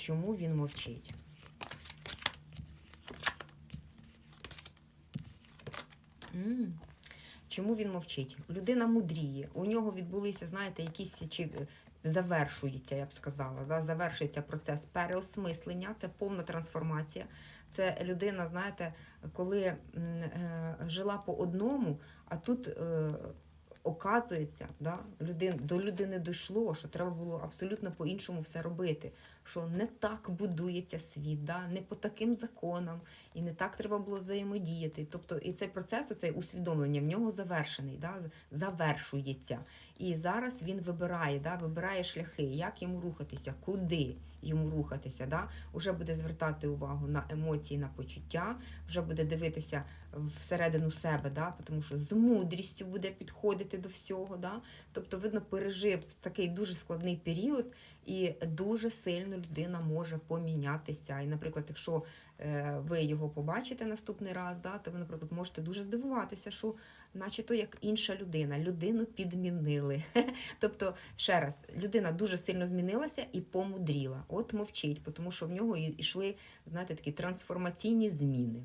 Чому він мовчить? М. Чому він мовчить? Людина мудріє. У нього відбулися, знаєте, якісь чи завершується, я б сказала. Да? Завершується процес переосмислення, це повна трансформація. Це людина, знаєте, коли е, жила по одному, а тут. Е, Оказується, да, людин, до людини дійшло, що треба було абсолютно по-іншому все робити. Що не так будується світ, да, не по таким законам, і не так треба було взаємодіяти. Тобто, і цей процес, цей усвідомлення в нього завершений, да, завершується. І зараз він вибирає, да, вибирає шляхи, як йому рухатися, куди йому рухатися. Да? Уже буде звертати увагу на емоції, на почуття, вже буде дивитися всередину себе, да? тому що з мудрістю буде підходити до всього. Да? Тобто, видно, пережив такий дуже складний період, і дуже сильно людина може помінятися. І, наприклад, якщо е, ви його побачите наступний раз, да, то ви, наприклад, можете дуже здивуватися, що наче то як інша людина, людину підмінили. Тобто, ще раз, людина дуже сильно змінилася і помудріла. От мовчить, тому що в нього йшли, знаєте, такі трансформаційні зміни.